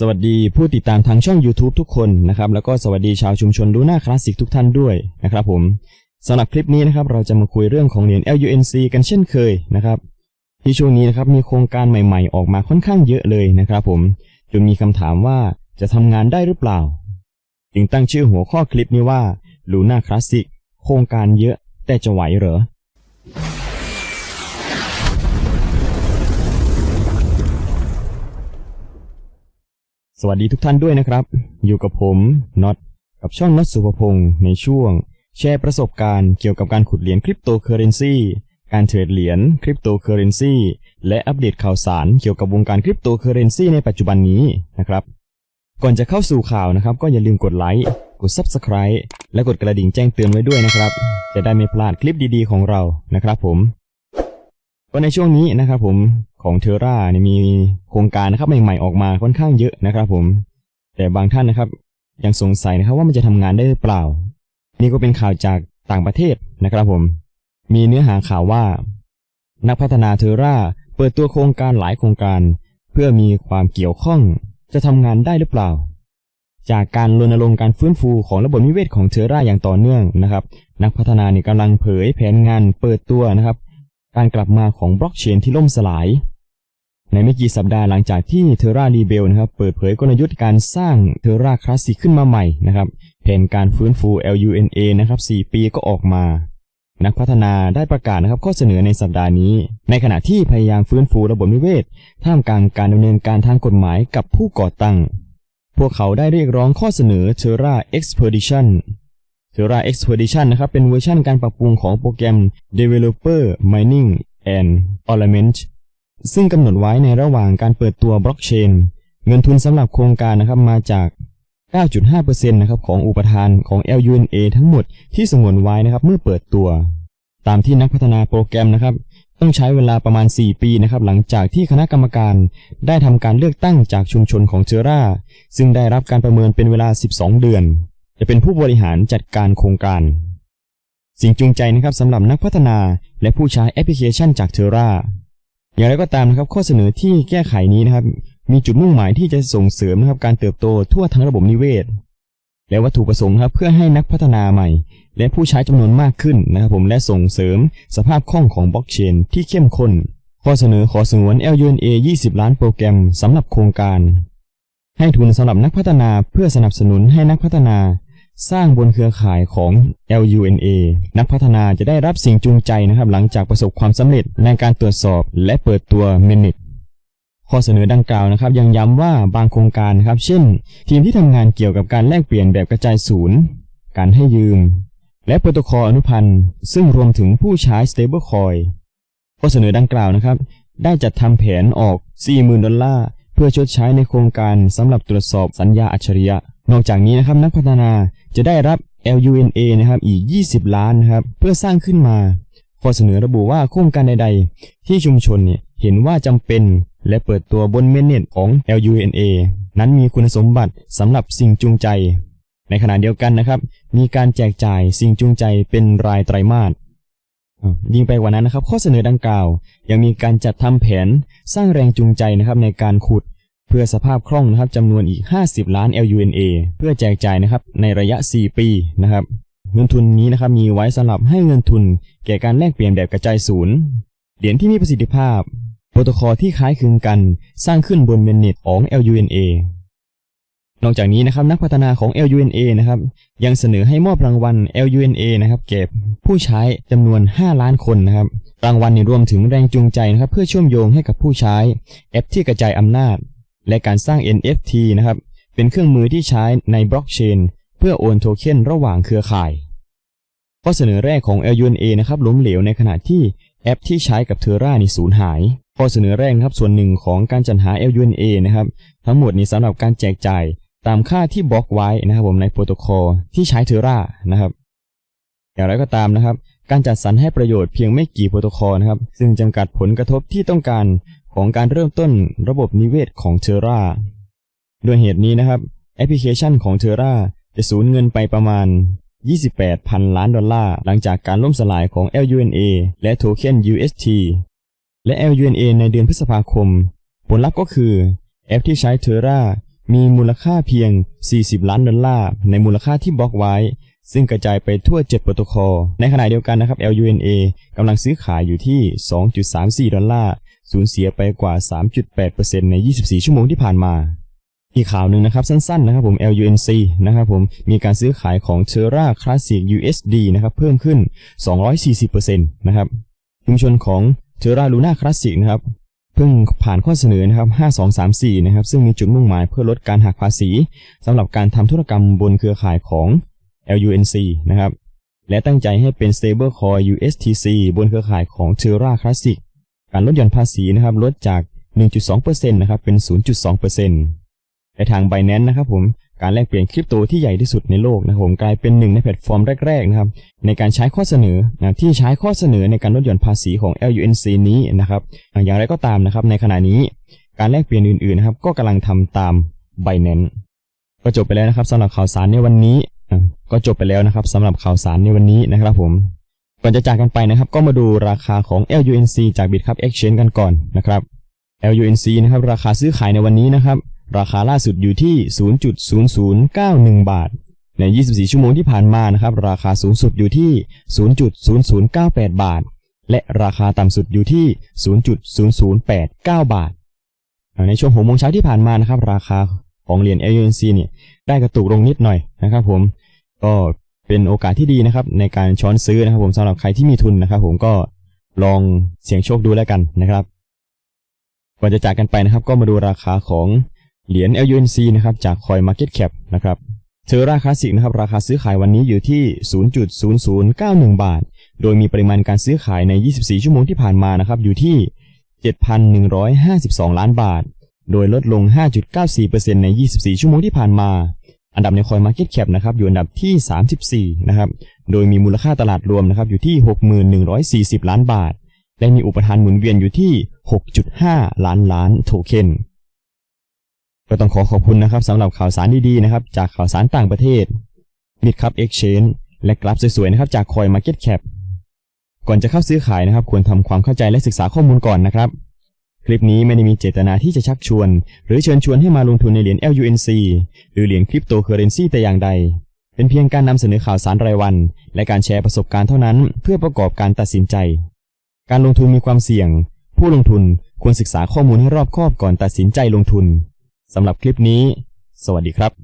สวัสดีผู้ติดตามทางช่อง YouTube ทุกคนนะครับ แล้วก็สวัสดีชาวชุมชนดูหน้าคลาสสิกทุกท่านด้วยนะครับผมสำหรับคลิปนี้นะครับเราจะมาคุยเรื่องของเหรียญ LUNC กันเช่นเคยนะครับ ที่ช่วงนี้นะครับมีโครงการใหม่ๆ ออกมาค่อนข้างเยอะเลยนะครับผมจนมีคำถามว่าจะทำงานได้หรือเปล่า จึงตั้งชื่อหัวข้อคลิปนี้ว่าลูน่าคลาสสิกโครงการเยอะแต่จะไหวเหรอ สวัสดีทุกท่านด้วยนะครับ อยู่กับผมน็อตกับช่องน็อตสุภพงศ์ในช่วง แชร์ประสบการณ์เกี่ยวกับการขุดเหรียญคริปโตเคอเรนซีการเทรดเหรียญคริปโตเคอเรนซีและอัปเดตข่าวสารเกี่ยวกับวงการคริปโตเคอเรนซีในปัจจุบันนี้นะครับ ก่อนจะเข้าสู่ข่าวนะครับ ก็อย่าลืมกดไลค์กด Subscribe และกดกระดิ่งแจ้งเตือนไว้ด้วยนะครับ จะได้ไม่พลาดคลิปดีๆของเรานะครับผมก็ในช่วงนี้นะครับผม ของเทอร่าเนี่ยมีโครงการนะครับใหม่ๆออกมาค่อนข้างเยอะนะครับผม แต่บางท่านนะครับยังสงสัยนะครับว่ามันจะทำงานได้หรือเปล่า นี่ก็เป็นข่าวจากต่างประเทศนะครับผม มีเนื้อหาข่าวว่า นักพัฒนาเทอร่าเปิดตัวโครงการหลายโครงการ เพื่อมีความเกี่ยวข้องจะทำงานได้หรือเปล่า จากการรณรงค์การฟื้นฟูของระบบนิเวศของเทอร่าอย่างต่อเนื่องนะครับ นักพัฒนาเนี่ยกำลังเผยแผนงานเปิดตัวนะครับ การกลับมาของบล็อกเชนที่ล่มสลาย ในไม่กี่สัปดาห์หลังจากที่เทอร่ารีเบลนะครับเปิดเผยกลยุทธ์การสร้างเทอร่าคลาสสิกขึ้นมาใหม่นะครับแผนการฟื้นฟู LUNA นะครับ 4 ปีก็ออกมา นักพัฒนาได้ประกาศนะครับข้อเสนอในสัปดาห์นี้ ในขณะที่พยายามฟื้นฟูระบบนิเวศ ท่ามกลางการดำเนินการทางกฎหมายกับผู้ก่อตั้ง พวกเขาได้เรียกร้องข้อเสนอ Terra Expedition Terra Expedition นะครับเป็นเวอร์ชันการปรับปรุงของโปรแกรม Developer Mining and Element ซึ่งกำหนดไว้ในระหว่างการเปิดตัวบล็อกเชน เงินทุนสำหรับโครงการนะครับมาจาก 9.5%นะครับของอุปทานของ LUNA ทั้งหมดที่สงวนไว้นะครับเมื่อเปิดตัว ตามที่นักพัฒนาโปรแกรมนะครับต้องใช้เวลาประมาณ 4 ปีนะครับหลังจากที่คณะกรรมการได้ทำการเลือกตั้งจากชุมชนของเทอร่า ซึ่งได้รับการประเมินเป็นเวลา 12 เดือน จะเป็นผู้บริหารจัดการโครงการ สิ่งจูงใจนะครับสำหรับนักพัฒนาและผู้ใช้แอปพลิเคชันจากเทอร่า อย่างไรก็ตามนะครับข้อเสนอที่แก้ไขนี้นะครับ มีจุดมุ่งหมายที่จะส่งเสริมนะครับการเติบโตทั่วทั้งระบบนิเวศ และวัตถุประสงค์ครับเพื่อให้นักพัฒนาใหม่ และผู้ใช้จำนวนมากขึ้นนะครับผมและส่งเสริมสภาพคล่องของบล็อกเชนที่เข้มข้นข้อเสนอขอสงวน LUNA 20 ล้านโปรแกรมสำหรับโครงการ ให้ทุนสำหรับนักพัฒนาเพื่อสนับสนุนให้นักพัฒนา สร้างบนเครือข่ายของ LUNA นักพัฒนาจะได้รับสิ่งจูงใจนะครับ หลังจากประสบความสำเร็จในการตรวจสอบและเปิดตัว m e n i t ข้อเสนอดังกล่าวนะครับ ยังย้ำว่าบางโครงการนะครับ เช่น ทีมที่ทำงานเกี่ยวกับการแลกเปลี่ยนแบบกระจายศูนย์ การให้ยืม และโปรโตคอลอนุพันธ์ ซึ่งรวมถึงผู้ใช้ stablecoin ข้อเสนอดังกล่าวนะครับ ได้จัดทำแผนออก 40,000 ดอลลาร์เพื่อชดใช้ในโครงการสำหรับตรวจสอบสัญญาอัจฉริยะ นอกจากนี้นะครับนักพัฒนาจะได้รับ LUNA นะครับอีก 20 ล้านนะครับเพื่อสร้างขึ้นมา ข้อเสนอระบุว่าโครงการใด ๆ ที่ชุมชนเนี่ยเห็นว่าจำเป็นและเปิดตัวบนเมนเน็ตของ LUNA นั้นมีคุณสมบัติสำหรับสิ่งจูงใจ ในขณะเดียวกันนะครับ มีการแจกจ่ายสิ่งจูงใจเป็นรายไตรมาสยิ่งไปกว่านั้นนะครับ ข้อเสนอดังกล่าว ยังมีการจัดทำแผนสร้างแรงจูงใจนะครับในการขุด เพื่อสภาพคล่องนะครับจำนวนอีก 50 ล้าน LUNA เพื่อแจกจ่ายนะครับในระยะ 4 ปีนะครับเงินทุนนี้นะครับมีไว้สำหรับให้เงินทุน แก่การแลกเปลี่ยนแบบกระจายศูนย์เหรียญที่มีประสิทธิภาพ โปรโตคอลที่คล้ายคลึงกัน สร้างขึ้นบนเมนเน็ตของ LUNA นอกจากนี้นะครับนักพัฒนาของ LUNA นะครับยังเสนอให้มอบรางวัล LUNA นะครับแก่ผู้ใช้จำนวน 5 ล้านคนนะครับรางวัลนี่ยรวมถึงแรงจูงใจนะครับเพื่อเชื่อมโยงให้กับผู้ใช้แอปที่กระจายอำนาจ และการสร้าง NFT นะครับ เป็นเครื่องมือที่ใช้ในบล็อกเชนเพื่อโอนโทเค็นระหว่างเครือข่าย ข้อเสนอแรกของ LUNA นะครับล้มเหลวในขณะที่แอปที่ใช้กับเทอร่านี่สูญหาย ข้อเสนอแรกครับส่วนหนึ่งของการจัดหา LUNA นะครับทั้งหมดนี้สำหรับการแจกจ่ายตามค่าที่บล็อกไว้นะครับผมในโปรโตคอลที่ใช้เทอร่านะครับ อย่างไรก็ตามนะครับ การจัดสรรให้ประโยชน์เพียงไม่กี่โปรโตคอลนะครับ ซึ่งจำกัดผลกระทบที่ต้องการของการเริ่มต้นระบบนิเวศของเทอร่าด้วยเหตุนี้นะครับ แอปพลิเคชันของเทอร่าจะสูญเงินไปประมาณ 28พันล้านดอลลาร์ หลังจากการล่มสลายของ LUNA และโทเค็น UST และ LUNA ในเดือนพฤษภาคม ผลลัพธ์ก็คือแอปที่ใช้เทอร่ามีมูลค่าเพียง 40 ล้านดอลลาร์ ในมูลค่าที่บล็อกไว้ ซึ่งกระจายไปทั่ว 7 โปรโตคอล ในขณะเดียวกันนะครับ LUNA กำลังซื้อขายอยู่ที่ 2.34 ดอลลาร์ สูญเสียไปกว่า 3.8%ใน 24 ชั่วโมงที่ผ่านมา อีกข่าวหนึ่งนะครับสั้นๆนะครับผม LUNC นะครับผมมีการซื้อขายของ Terra Classic USD นะครับเพิ่มขึ้น 240%นะครับชุมชนของ Terra Luna Classic นะครับเพิ่งผ่านข้อเสนอนะครับ 5234 นะครับ ซึ่งมีจุดมุ่งหมายเพื่อลดการหักภาษีสำหรับการทำธุรกรรมบนเครือข่ายของ LUNC นะครับ และตั้งใจให้เป็น Stablecoin USTC บนเครือข่ายของ Terra Classic การลดหย่อนภาษีนะครับลดจาก 1.2%นะครับเป็น 0.2%ในทาง Binance นะครับผมการแลกเปลี่ยนคริปโตที่ใหญ่ที่สุดในโลกนะผมกลายเป็นหนึ่งในแพลตฟอร์มแรกๆนะครับในการใช้ข้อเสนอนะที่ใช้ข้อเสนอในการลดหย่อนภาษีของ LUNC นี้นะครับอย่างไรก็ตามนะครับในขณะนี้การแลกเปลี่ยนอื่นๆนะครับก็กำลังทำตาม Binance ก็จบไปแล้วนะครับสำหรับข่าวสารในวันนี้ ก็จบไปแล้วนะครับสำหรับข่าวสารในวันนี้นะครับผมก่อนจะจากกันไปนะครับ ก็มาดูราคาของ LUNC จาก Bitcup Exchange กันก่อนนะครับ LUNC นะครับราคาซื้อขายในวันนี้นะครับ ราคาล่าสุดอยู่ที่ 0.0091 บาท ใน 24 ชั่วโมงที่ผ่านมานะครับ ราคาสูงสุดอยู่ที่ 0.0098 บาท และราคาต่ำสุดอยู่ที่ 0.0089 บาท ในช่วง6โมงเช้าที่ผ่านมานะครับ ราคาของเหรียญ LUNC เนี่ยได้กระตุกลงนิดหน่อยนะครับผม ก็เป็นโอกาสที่ดีนะครับ ในการช้อนซื้อนะครับผมสำหรับใครที่มีทุนนะครับ ผมก็ลองเสี่ยงโชคดูแล้วกันนะครับก่อนจะจากกันไปนะครับ ก็มาดูราคาของเหรียญ LUNC นะครับจาก Coin Market Cap นะครับเทอราคาสสิกนะครับราคาซื้อขายวันนี้อยู่ที่ 0.0091 บาท โดยมีปริมาณการซื้อขายใน 24 ชั่วโมงที่ผ่านมานะครับอยู่ที่ 7,152 ล้านบาท โดยลดลง 5.94%ใน 24 ชั่วโมงที่ผ่านมา อันดับใน Coin Market Cap นะครับอยู่อันดับที่ 34 นะครับ โดยมีมูลค่าตลาดรวมนะครับอยู่ที่ 6,140 ล้านบาท และมีอุปทานหมุนเวียนอยู่ที่ 6.5 ล้านล้านโทเค็นก็ต้องขอขอบคุณนะครับสำหรับข่าวสารดีๆนะครับจากข่าวสารต่างประเทศ m i d c u p Exchange และกราฟสวยๆนะครับจาก Coin Market Cap ก่อนจะเข้าซื้อขายนะครับ ควรทำความเข้าใจและศึกษาข้อมูลก่อนนะครับ คลิปนี้ไม่ได้มีเจตนาที่จะชักชวน หรือเชิญชวนให้มาลงทุนในเหรียญ LUNC หรือเหรียญคริปโตเคอเรนซีแต่อย่างใด เป็นเพียงการนำเสนอข่าวสารรายวัน และการแชร์ประสบการณ์เท่านั้น เพื่อประกอบการตัดสินใจ การลงทุนมีความเสี่ยง ผู้ลงทุนควรศึกษาข้อมูลให้รอบคอบก่อนตัดสินใจลงทุนสำหรับคลิปนี้ สวัสดีครับ